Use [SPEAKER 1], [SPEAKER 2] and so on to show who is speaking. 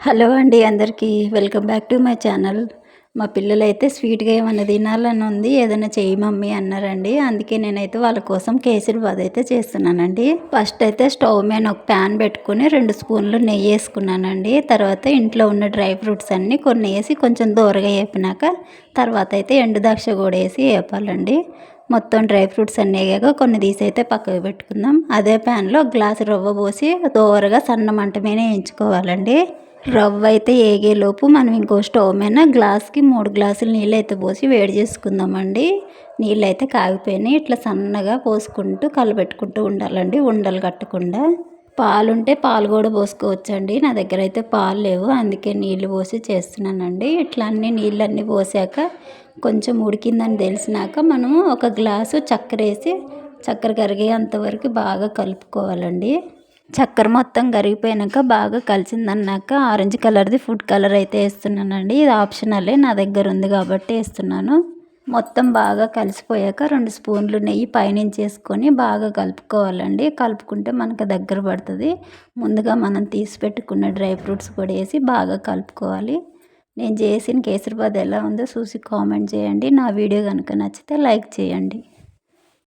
[SPEAKER 1] Hello అండి అందరికీ. Welcome back to my channel. మా పిల్లలైతే స్వీట్గా ఏమైనా తినాలని ఉంది ఏదైనా చేయి మమ్మీ అన్నారండి. అందుకే నేనైతే వాళ్ళ కోసం కేసరి బాద్ అయితే చేస్తున్నానండి. ఫస్ట్ అయితే స్టవ్ మీద ఒక ప్యాన్ పెట్టుకుని రెండు స్పూన్లు నెయ్యి వేసుకున్నానండి. తర్వాత ఇంట్లో ఉన్న డ్రై ఫ్రూట్స్ అన్నీ కొన్ని వేసి కొంచెం దూరగా వేపినాక తర్వాత అయితే ఎండు ద్రాక్ష కూడా వేసి వేపాలండి. మొత్తం డ్రై ఫ్రూట్స్ అన్నీ అయ్యాక కొన్ని తీసి అయితే పక్కకు పెట్టుకుందాం. అదే ప్యాన్లో గ్లాసు రవ్వ పోసి దోరగా సన్న మంట మీద వేయించుకోవాలండి. రవ్వ అయితే ఏగేలోపు మనం ఇంకో స్టవ్ మీద గ్లాస్కి మూడు గ్లాసులు నీళ్ళు అయితే పోసి వేడి చేసుకుందామండి. నీళ్ళు అయితే కాగిపోయినాయి. ఇట్లా సన్నగా పోసుకుంటూ కలబెట్టుకుంటూ ఉండాలండి. ఉండలు కట్టకుండా. పాలు ఉంటే పాలు కూడా పోసుకోవచ్చండి. నా దగ్గర అయితే పాలు లేవు. అందుకే నీళ్ళు పోసి చేస్తున్నానండి. ఇట్లా అన్ని నీళ్ళన్నీ పోసాక కొంచెం ఉడికిందని తెలిసినాక మనం ఒక గ్లాసు చక్కెర వేసి చక్కెర కరిగే అంతవరకు బాగా కలుపుకోవాలండి. చక్కెర మొత్తం కరిగిపోయాక బాగా కలిసిందన్నాక ఆరెంజ్ కలర్ది ఫుడ్ కలర్ అయితే వేస్తున్నానండి. ఇది ఆప్షనలే నా దగ్గర ఉంది కాబట్టి వేస్తున్నాను. మొత్తం బాగా కలిసిపోయాక రెండు స్పూన్లు నెయ్యి పైనుంచి వేసుకొని బాగా కలుపుకోవాలండి. కలుపుకుంటే మనకు దగ్గర పడుతుంది. ముందుగా మనం తీసి పెట్టుకున్న డ్రై ఫ్రూట్స్ కూడా వేసి బాగా కలుపుకోవాలి. నేను చేసిన కేసరిబాద్ ఎలా ఉందో చూసి కామెంట్ చేయండి. నా వీడియో కనుక నచ్చితే లైక్ చేయండి.